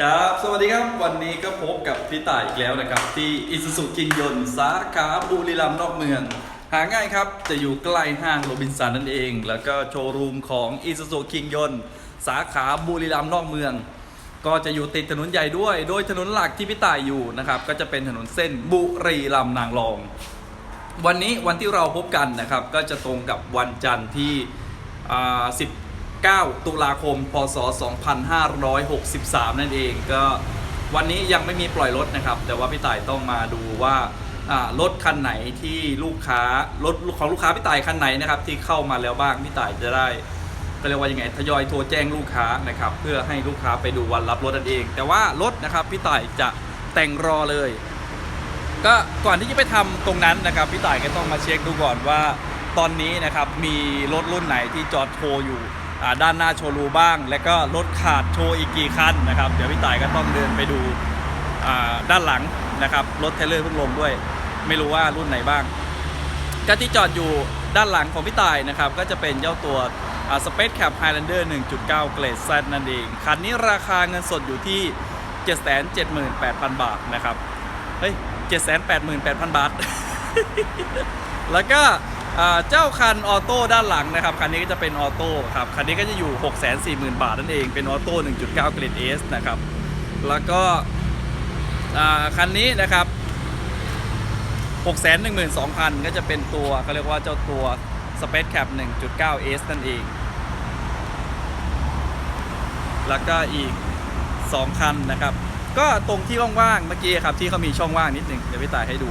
ครับ สวัสดีครับ วันนี้ก็พบกับพี่ต่ายอีกแล้วนะครับ ที่อิสุสุกิงยนต์สาขาบุรีรัมย์นอกเมือง หาง่ายครับ จะอยู่ใกล้ห้างโรบินสันนั่นเอง แล้วก็โชว์รูมของอิสุสุกิงยนต์สาขาบุรีรัมย์นอกเมือง ก็จะอยู่ติดถนนใหญ่ด้วย โดยถนนหลักที่พี่ต่ายอยู่นะครับ ก็จะเป็นถนนเส้นบุรีรัมย์นางรอง วันนี้วันที่เราพบกันนะครับ ก็จะตรงกับวันจันทร์ที่อ่ 9 ตุลาคม พศ 2563 นั่นเองก็วันนี้ยังไม่มีปล่อยรถนะครับ แต่ว่าพี่ต่ายต้องมาดูว่ารถคันไหนที่ลูกค้ารถของลูกค้าพี่ต่ายคันไหนนะครับ ที่เข้ามาแล้วบ้างพี่ต่ายจะได้ก็เรียกว่ายังไงทยอยโทรแจ้งลูกค้านะครับ เพื่อให้ลูกค้าไปดูวันรับรถนั่นเอง แต่ว่ารถนะครับพี่ต่ายจะแต่งรอเลย ก็ก่อนที่จะไปทำตรงนั้นนะครับพี่ต่ายก็ต้องมาเช็คดูก่อนว่า ตอนนี้นะครับมีรถรุ่นไหนที่จอดโชว์อยู่ ด้านหน้าโชว์รูบ้าง และก็รถขาดโชว์อีกกี่คันนะครับ เดี๋ยวพี่ต่ายก็ต้องเดินไปดูด้านหลังนะครับรถเทเลอร์เพิ่งลงด้วย ไม่รู้ว่ารุ่นไหนบ้างก็ที่จอดอยู่ด้านหลังของพี่ต่ายนะครับ ก็จะเป็นเจ้าตัวสเปซแคปไฮแลนเดอร์1.9 เกรด Z นั่นเอง คันนี้ราคาเงินสดอยู่ที่ 778,000 บาทนะครับ เฮ้ยเจ็ดแสนแปดหมื่นแปดพันบาท แล้วก็ เจ้าคันออโต้ด้านหลังนะครับ คันนี้ก็จะเป็นออโต้ครับ คันนี้ก็จะอยู่ 6 4 0 0 0 0 บาทนั่นเอง เป็นออโต้ 1.9 เกรด S นะครับ แล้วก็คันนี้นะครับ 6 1 2 0 0 0 ก็จะเป็นตัวเขาเรียกว่าเจ้าตัว Space Cap 1.9 S นั่นเอง แล้วก็อีก 2 คันนะครับ ก็ตรงที่ว่างๆ เมื่อกี้ครับที่เขามีช่องว่างนิดหนึ่งเดี๋ยวพี่ตายให้ดู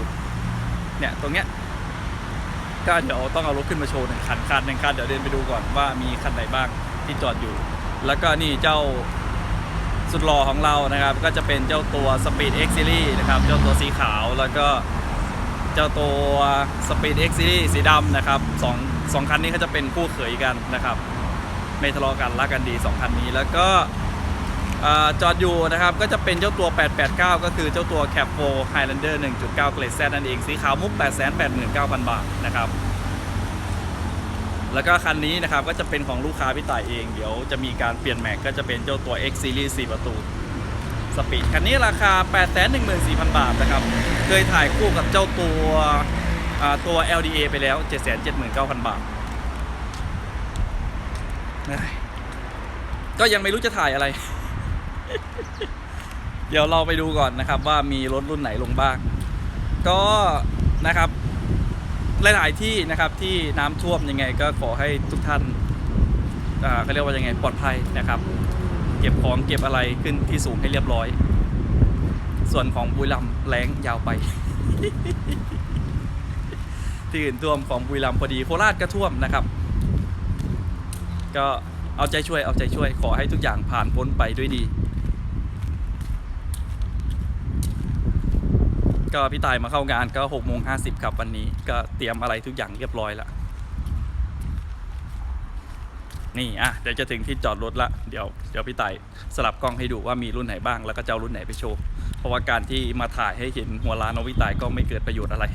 เนี่ยตรงเนี้ย ก็เดี๋ยวต้องเอารถขึ้นมาโชว์หนึ่งคันคันหนึ่งคันเดี๋ยวเดินไปดูก่อนว่ามีคันไหนบ้างที่จอดอยู่ แล้วก็นี่เจ้าสุดหล่อของเรานะครับ ก็จะเป็นเจ้าตัว Speed X Series นะครับ เจ้าตัวสีขาวแล้วก็เจ้าตัว Speed X Series สีดำนะครับสองสองคันนี้เขาจะเป็นคู่เขยกันนะครับ ไม่ทะเลาะกันรักกันดีสองคันนี้แล้วก็ จอดอยู่นะครับก็จะเป็นเจ้าตัว 889 ก็คือเจ้าตัว Cap 4 Highlander 1.9เกรด Z นั่นเอง สีขาวมุก 889,000 บาทนะครับ แล้วก็คันนี้นะครับก็จะเป็นของลูกค้าพี่ต่ายเอง เดี๋ยวจะมีการเปลี่ยนแม็กก็จะเป็นเจ้าตัว X Series 4 ประตูสปีดคันนี้ราคา 814,000 บาทนะครับ เคยถ่ายคู่กับเจ้าตัวตัว LDA ไปแล้ว 779,000 บาท ก็ยังไม่รู้จะถ่ายอะไร เดี๋ยวเราไปดูก่อนนะครับ ว่ามีรถรุ่นไหนลงบ้าง ก็นะครับหลายๆที่นะครับที่น้ำท่วมยังไง ก็ขอให้ทุกท่านอ่าเขาเรียกว่ายังไงปลอดภัยนะครับ เก็บของเก็บอะไรขึ้นที่สูงให้เรียบร้อย ส่วนของบุรีรัมแรงยาวไป ที่อื่นท่วมของบุรีรัมพอดีโคราชก็ท่วมนะครับ ก็เอาใจช่วยเอาใจช่วย ขอให้ทุกอย่างผ่านพ้นไปด้วยดี ก็พี่ตายมาเข้างานก็หกโมงห้าสิบครับวันนี้ก็เตรียมอะไรทุกอย่างเรียบร้อยแล้วนี่อะเดี๋ยวจะถึงที่จอดรถละเดี๋ยวเดี๋ยวพี่ตายสลับกล้องให้ดูว่ามีรุ่นไหนบ้างแล้วก็จะเอารุ่นไหนไปโชว์เพราะว่าการที่มาถ่ายให้เห็นหัวร้านของพี่ตายก็ไม่เกิดประโยชน์อะไร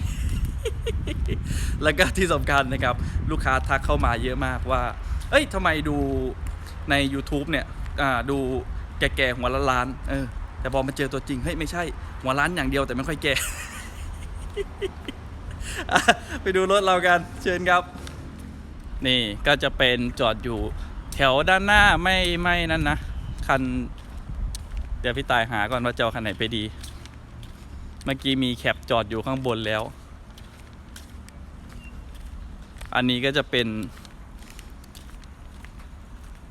แล้วก็ที่สำคัญนะครับ ลูกค้าทักเข้ามาเยอะมากว่า เอ้ยทำไมดูใน YouTube เนี่ยอ่าดูแก่ๆหัวล้านเออ แต่พอมาเจอตัวจริงเฮ้ยไม่ใช่ หัวล้านอย่างเดียวแต่ไม่ค่อยแก่ ไปดูรถเรากันเชิญครับ นี่ก็จะเป็นจอดอยู่แถวด้านหน้าไม่ไม่นั่นนะ คัน เดี๋ยวพี่ตายหาก่อนว่าจะเอาคันไหนไปดี เมื่อกี้มีแคปจอดอยู่ข้างบนแล้ว อันนี้ก็จะเป็น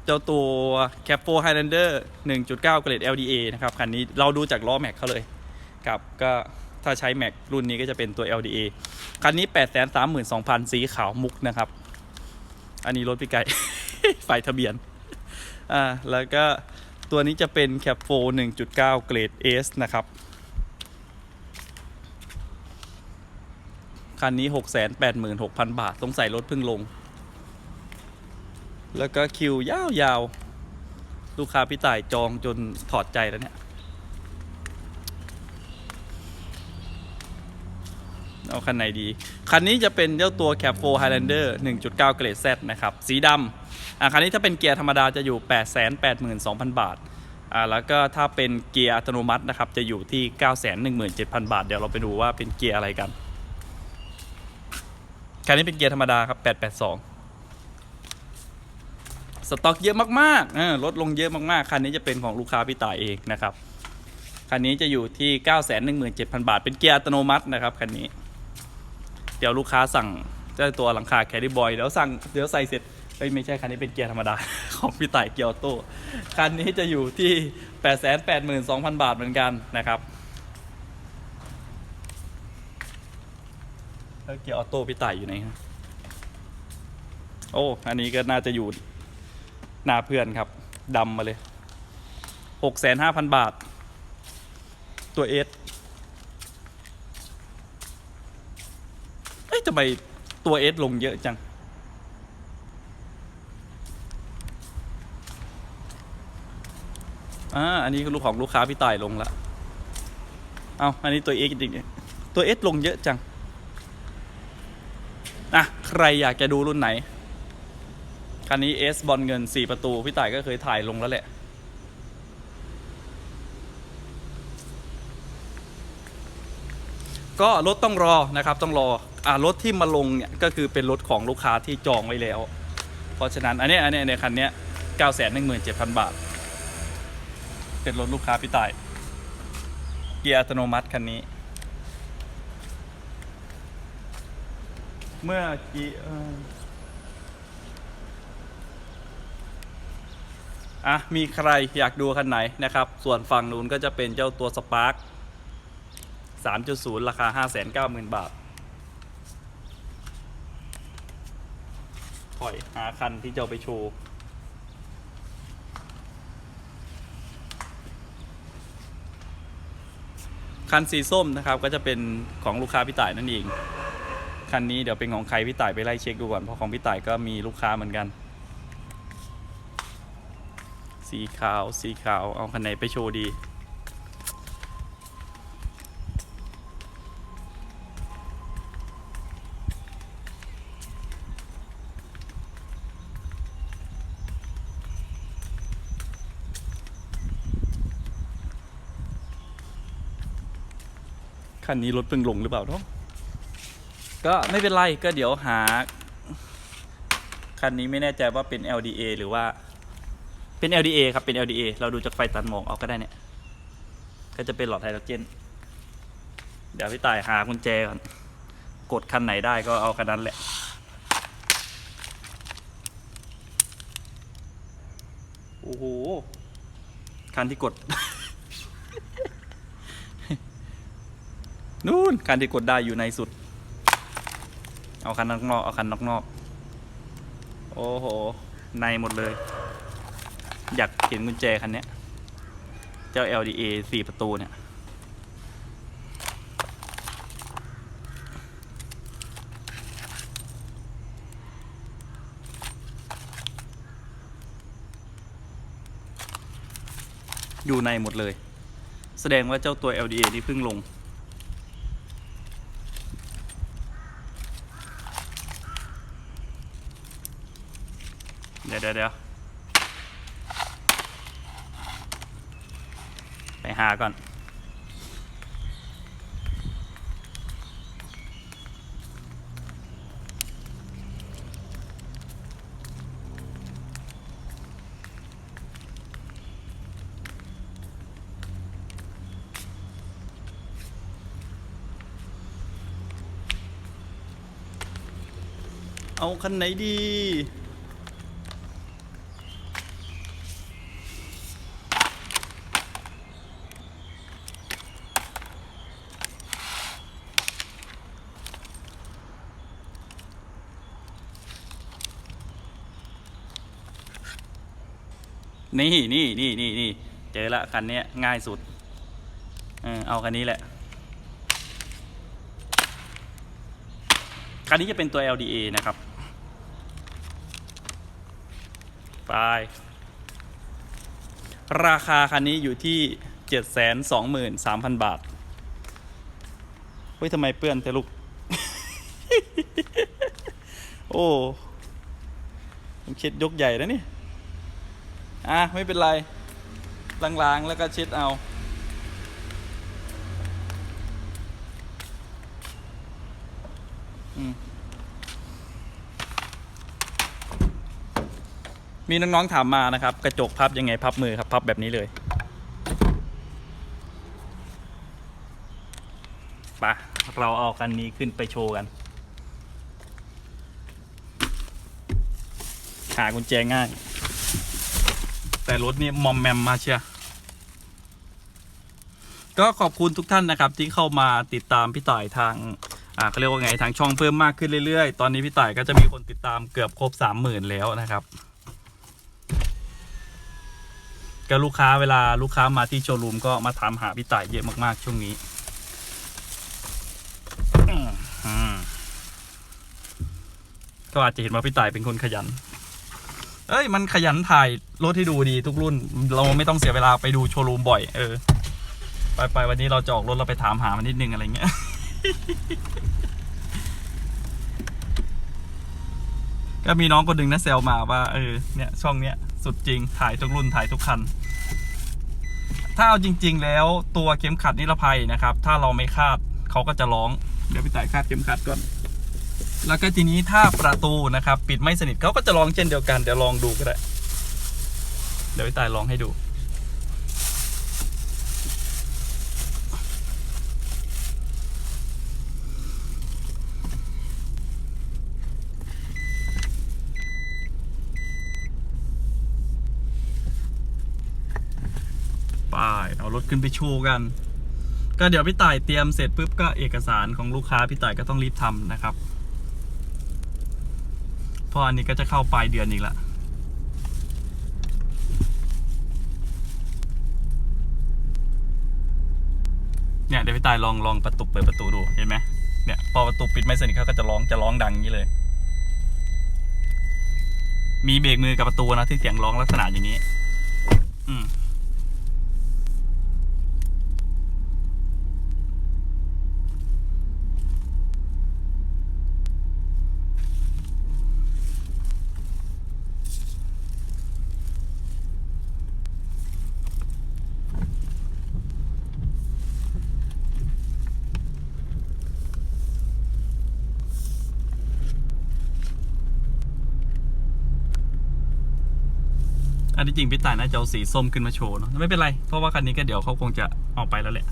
เจ้าตัว Cap 4 Highlander 1.9 เกรด LDA นะครับ คันนี้เราดูจากล้อแม็กเขาเลยครับก็ถ้าใช้แม็กรุ่นนี้ก็จะเป็นตัว LDA คันนี้ 832,000 สีขาวมุกนะครับ อันนี้รถพี่ไก่ไฟทะเบียน อ่า แล้วก็ตัวนี้จะเป็น Cap 4 1.9 เกรด S นะครับคันนี้ 686,000 บาทต้องใส่รถเพิ่งลง แล้วก็คิวยาวๆ ลูกค้าพี่ต่ายจองจนถอดใจแล้วเนี่ยเอาคันไหนดี คันนี้จะเป็นเจ้าตัว Cap 4 Highlander 1.9 เกรด Z นะครับ สีดำอะคันนี้ถ้าเป็นเกียร์ธรรมดาจะอยู่ 882,000 บาทอ่าแล้วก็ถ้าเป็นเกียร์อัตโนมัตินะครับ จะอยู่ที่ 917,000 บาท เดี๋ยวเราไปดูว่าเป็นเกียร์อะไรกัน คันนี้เป็นเกียร์ธรรมดาครับ 882 สต็อกเยอะมากๆลดลงเยอะมากๆ คันนี้จะเป็นของลูกค้าพี่ต่ายเองนะครับ คันนี้จะอยู่ที่ 917,000 บาท เป็นเกียร์อัตโนมัตินะครับคันนี้ เดี๋ยวลูกค้าสั่งเจ้าตัวหลังคาแคริบอยเดี๋ยวสั่งเดี๋ยวใส่เสร็จเอ้ยไม่ใช่คันนี้เป็นเกียร์ธรรมดา ของพี่ต่ายเกียร์ออโต้คันนี้จะอยู่ที่ 882,000 บาทเหมือนกันนะครับแล้วเกียร์ออโต้พี่ต่ายอยู่ไหนครับโอ้อันนี้ก็น่าจะอยู่ หน้าเพื่อนครับดำมาเลย65,000บาท ตัวเอสเอ้ยทำไมตัวเอสลงเยอะจัง อ่า อันนี้คือลูกของลูกค้าพี่ต่ายลงละเอาอันนี้ตัวเอสจริงๆตัวเอสลงเยอะจัง อะ ใครอยากจะดูรุ่นไหน คันนี้เอสบอลเงิน 4 ประตู พี่ต่ายก็เคยถ่ายลงแล้วแหละ ก็รถต้องรอนะครับต้องรออ่ารถที่มาลงเนี่ยก็คือเป็นรถของลูกค้าที่จองไว้แล้ว เพราะฉะนั้นอันนี้อันนี้ในคันนี้เก้าแสนหนึ่งหมื่นเจ็ดพันบาท เป็นรถลูกค้าพี่ต่าย เกียร์อัตโนมัติคันนี้ เมื่อกี้ อะมีใครอยากดูคันไหนนะครับ ส่วนฝั่งนู้นก็จะเป็นเจ้าตัวสปาร์ค3.0 ราคา 590,000 บาทถอยหาคันที่จะเอาไปโชว์คันสีส้มนะครับก็จะเป็นของลูกค้าพี่ต่ายนั่นเอง คันนี้เดี๋ยวเป็นของใครพี่ต่ายไปไล่เช็คดูก่อนเพราะของพี่ต่ายก็มีลูกค้าเหมือนกัน สีขาว สีขาว เอาคันไหนไปโชว์ดี คันนี้รถเพิ่งลงหรือเปล่าเนาะก็ไม่เป็นไร ก็เดี๋ยวหา คันนี้ไม่แน่ใจว่าเป็น LDA หรือว่า เป็น LDA ครับ เป็น LDA เราดูจากไฟตัดหมอกเอาก็ได้เนี่ย ก็จะเป็นหลอดไฮโดรเจน เดี๋ยวพี่ตายหากุญแจก่อน กดคันไหนได้ก็เอาคันนั้นแหละ โอ้โห คันที่กด นู่นคันที่กดได้อยู่ในสุด เอาคันนอกนอกเอาคันนอกนอก โอ้โห ในหมดเลย อยากเห็นกุญแจคันนี้เจ้า LDA สี่ประตูเนี่ย อยู่ในหมดเลย แสดงว่าเจ้าตัว LDA นี่เพิ่งลงเดี๋ยวเดี๋ยวเดี๋ยว ไปหาก่อน เอาคันไหนดี นี่นี่นี่นี่นี่เจอละคันนี้ง่ายสุด เออเอาคันนี้แหละ คันนี้จะเป็นตัว LDA นะครับไปราคาคันนี้อยู่ที่ 723,000 บาท เฮ้ยทำไมเปื้อนแต่ลูก โอ้ผมเช็ดยกใหญ่แล้วนี่ อะไม่เป็นไรล้างๆแล้วก็เช็ดเอาอมมีน้องๆถามมานะครับ กระจกพับยังไงพับมือครับ พับแบบนี้เลยปะเราเอากันนี้ขึ้นไปโชว์กัน หากุญแจง่าย แต่รถนี่มอมแมมมาเชียก็ขอบคุณทุกท่านนะครับ ที่เข้ามาติดตามพี่ต่ายทางอ่าเขาเรียกว่าไงทางช่องเพิ่มมากขึ้นเรื่อยๆ ตอนนี้พี่ต่ายก็จะมีคนติดตามเกือบครบสามหมื่นแล้วนะครับก็ลูกค้าเวลาลูกค้ามาที่โชว์รูมก็มาถามหาพี่ต่ายเยอะมากๆช่วงนี้ก็อาจจะเห็นว่าพี่ต่ายเป็นคนขยัน เอ้ยมันขยันถ่ายรถให้ดูดีทุกรุ่น เราไม่ต้องเสียเวลาไปดูโชว์รูมบ่อย เออ ไปไปวันนี้เราจะออกรถเราไปถามหามันนิดนึงอะไรเงี้ยก็มีน้องคนหนึ่งนะแซวมาว่าเออเนี่ยช่องเนี้ยสุดจริงถ่ายทุกรุ่นถ่ายทุกคัน ถ้าเอาจริง ๆ แล้วตัวเข็มขัดนิรภัยนะครับ ถ้าเราไม่คาดเขาก็จะร้อง เดี๋ยวพี่ต่ายคาดเข็มขัดก่อน แล้วก็ทีนี้ถ้าประตูนะครับปิดไม่สนิทเขาก็จะร้องเช่นเดียวกันเดี๋ยวลองดูก็ได้ เดี๋ยวพี่ต่ายลองให้ดู ไปเอารถขึ้นไปโชว์กัน ก็เดี๋ยวพี่ต่ายเตรียมเสร็จปุ๊บก็เอกสารของลูกค้าพี่ต่ายก็ต้องรีบทำนะครับ ราะอันนี้ก็จะเข้าปลายเดือนอีกละเนี่ยเดี๋ยวพี่ตายลองลองประตูเปิดประตูดูเห็นไหมเนี่ยพอประตูปิดไม่สนิทเขาก็จะร้องจะร้องดังอย่างนี้เลย มีเบรกมือกับประตูนะที่เสียงร้องลักษณะอย่างนี้ อืม อันที่จริงพี่ต่ายน่าจะเอาสีส้มขึ้นมาโชว์เนอะไม่เป็นไร เพราะว่าคันนี้ก็เดี๋ยวเขาคงจะเอาไปแล้วแหละ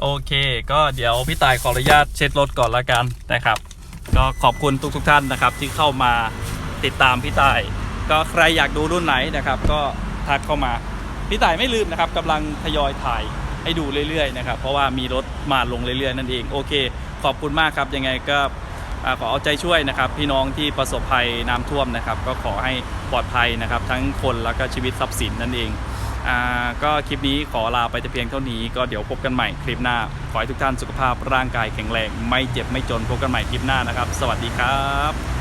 โอเค ก็เดี๋ยวพี่ต่ายขออนุญาตเช็ดรถก่อนละกันนะครับ ก็ขอบคุณทุกทุกๆท่านนะครับ ที่เข้ามาติดตามพี่ต่าย ก็ใครอยากดูรุ่นไหนนะครับ ก็ทักเข้ามา พี่ต่ายไม่ลืมนะครับกำลังทยอยถ่าย ให้ดูเรื่อยๆนะครับเพราะว่ามีรถมาลงเรื่อยๆนั่นเองโอเค ขอบคุณมากครับยังไงก็อขอเอาใจช่วยนะครับ พี่น้องที่ประสบภัยน้ำท่วมนะครับ ก็ขอให้ปลอดภัยนะครับ ทั้งคนแล้วก็ชีวิตทรัพย์สินนั่นเองอก็คลิปนี้ขอลาไปแต่เพียงเท่านี้ก็เดี๋ยวพบกันใหม่คลิปหน้า ขอให้ทุกท่านสุขภาพร่างกายแข็งแรง ไม่เจ็บไม่จนพบกันใหม่คลิปหน้านะครับ สวัสดีครับ